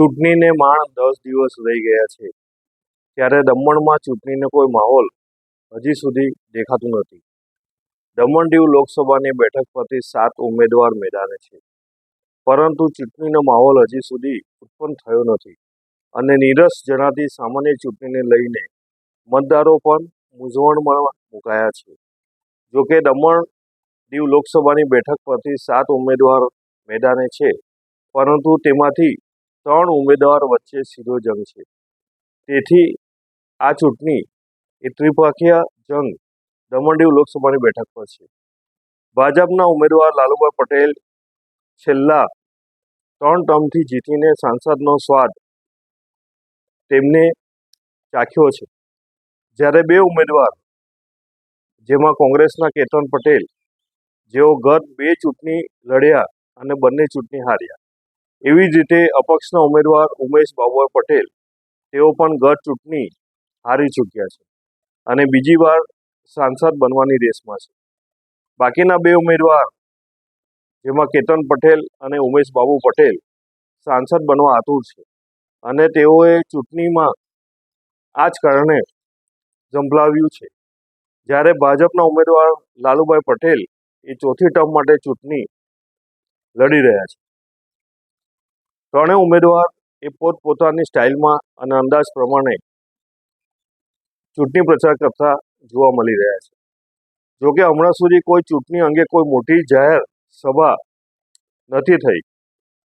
ચૂંટણીને માણ દસ દિવસ રહી ગયા છે. ત્યારે દમણમાં ચૂંટણીનો કોઈ માહોલ હજી સુધી દેખાતું નથી. દમણ દીવ લોકસભાની બેઠક પરથી સાત ઉમેદવાર મેદાને છે. પરંતુ ચૂંટણીનો માહોલ હજી સુધી ઉત્પન્ન થયો નથી અને નીરસ જણાતી સામાન્ય ચૂંટણીને લઈને મતદારો પણ મૂંઝવણમાં મુકાયા છે. જોકે દમણ દીવ લોકસભાની બેઠક પરથી સાત ઉમેદવાર મેદાને છે, પરંતુ તેમાંથી ત્રણ ઉમેદવાર વચ્ચે સીધો જંગ છે. તેથી આ ચૂંટણી એ ત્રિપક્ષીય જંગ દમણ દીવ લોકસભાની બેઠક પર છે. ભાજપના ઉમેદવાર લાલુભાઈ પટેલ છેલ્લા ત્રણ ટર્મથી જીતીને સાંસદનો સ્વાદ તેમને ચાખ્યો છે. જ્યારે બે ઉમેદવાર, જેમાં કોંગ્રેસના કેતન પટેલ, જેઓ ગત બે ચૂંટણી લડ્યા અને બંને ચૂંટણી હાર્યા એવી જ રીતે અપક્ષના ઉમેદવાર ઉમેશ બાબુભાઈ પટેલ, તેઓ પણ ગત ચૂંટણી હારી ચૂક્યા છે અને બીજી વાર સાંસદ બનવાની રેસમાં છે. બાકીના બે ઉમેદવાર, જેમાં કેતન પટેલ અને ઉમેશ બાબુ પટેલ, સાંસદ બનવા આતુર છે અને તેઓએ ચૂંટણીમાં આ જ કારણે ઝંપલાવ્યું છે. જ્યારે ભાજપના ઉમેદવાર લાલુભાઈ પટેલ એ ચોથી ટર્મ માટે ચૂંટણી લડી રહ્યા છે. ત્રણેય ઉમેદવાર એ પોતપોતાની સ્ટાઇલમાં અને અંદાજ પ્રમાણે ચૂંટણી પ્રચાર કરતા જોવા મળી રહ્યા છે. જોકે હમણાં સુધી કોઈ ચૂંટણી અંગે કોઈ મોટી જાહેર સભા નથી થઈ.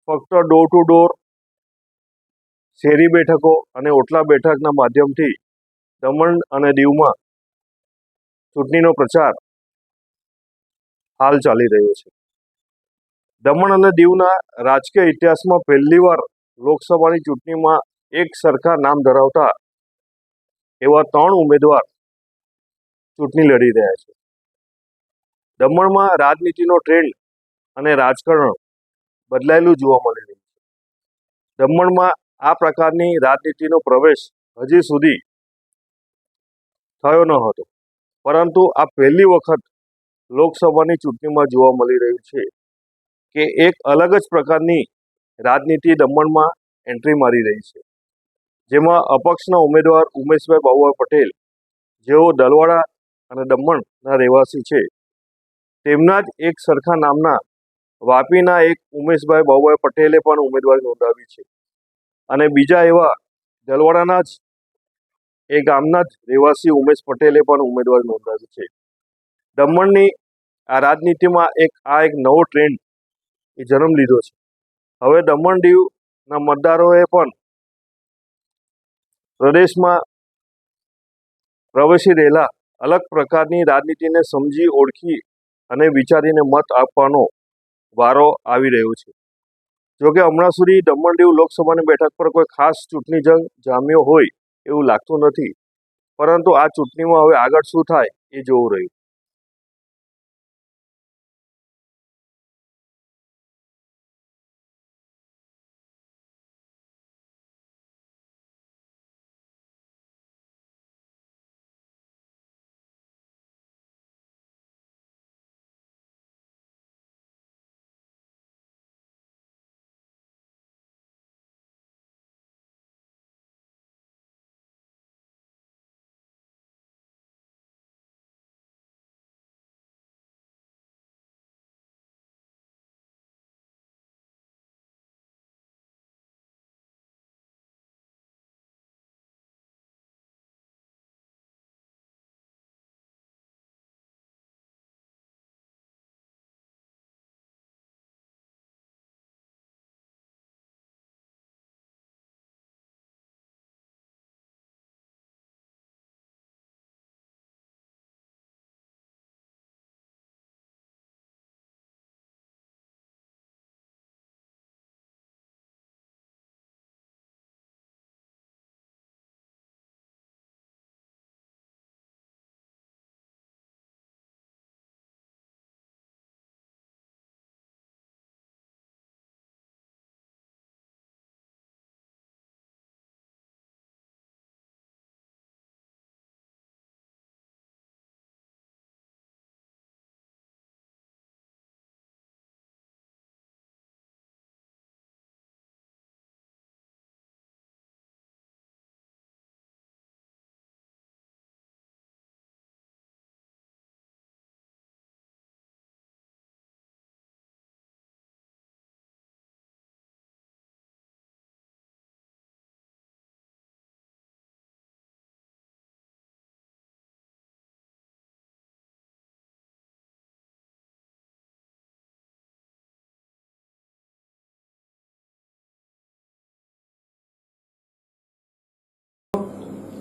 ફક્ત ડોર ટુ ડોર શેરી બેઠકો અને ઓટલા બેઠકના માધ્યમથી દમણ અને દીવમાં ચૂંટણીનો પ્રચાર હાલ ચાલી રહ્યો છે. દમણ અને દીવના રાજકીય ઇતિહાસમાં પહેલીવાર લોકસભાની ચૂંટણીમાં એક સરખા નામ ધરાવતા એવા ત્રણ ઉમેદવાર ચૂંટણી લડી રહ્યા છે. દમણમાં રાજનીતિનો ટ્રેન્ડ અને રાજકારણ બદલાયેલું જોવા મળી રહ્યું છે. દમણમાં આ પ્રકારની રાજનીતિનો પ્રવેશ હજી સુધી થયો ન હતો. પરંતુ આ પહેલી વખત લોકસભાની ચૂંટણીમાં જોવા મળી રહ્યું છે. કે એક અલગ જ પ્રકારની રાજનીતિ દમણમાં એન્ટ્રી મારી રહી છે. જેમાં અપક્ષના ઉમેદવાર ઉમેશભાઈ બાબુભાઈ પટેલ, જેઓ દલવાડા અને દમણના રહેવાસી છે, તેમના જ એક સરખા નામના વાપીના એક ઉમેશભાઈ બાબુભાઈ પટેલે પણ ઉમેદવારી નોંધાવી છે. અને બીજા એવા દલવાડાના જ, એ ગામના જ રહેવાસી ઉમેશ પટેલે પણ ઉમેદવારી નોંધાવી છે. દમણની આ રાજનીતિમાં એક, આ એક નવો ટ્રેન્ડ એ જન્મ લીધો છે. હવે દમણ દીવના મતદારોએ પણ પ્રદેશમાં પ્રવેશી રહેલા અલગ પ્રકારની રાજનીતિને સમજી, ઓળખી અને વિચારીને મત આપવાનો વારો આવી રહ્યો છે. જોકે હમણાં સુધી દમણ દીવ લોકસભાની બેઠક પર કોઈ ખાસ ચૂંટણી જંગ જામ્યો હોય એવું લાગતું નથી. પરંતુ આ ચૂંટણીમાં હવે આગળ શું થાય એ જોવું રહ્યું.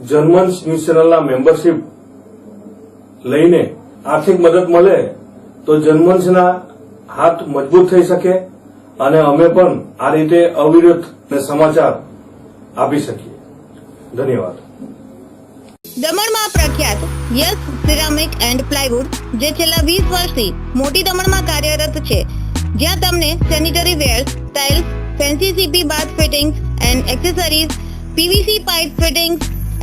જર્મન્સ ન્યૂઝ ચેનલના મેમ્બરશીપ લઈને આર્થિક મદદ મળે તો જર્મન્સના હાથ મજબૂત થઈ શકે અને અમે પણ આ રીતે અવિરત સમાચાર આપી શકીએ. ધન્યવાદ. દમણમાં પ્રખ્યાત યસ સિરામિક એન્ડ પ્લાયવુડ, જે છેલ્લા વીસ વર્ષથી મોટી દમણમાં કાર્યરત છે, જ્યાં તમને sanitary ware tiles fancy CP bath fittings and accessories PVC pipe fittings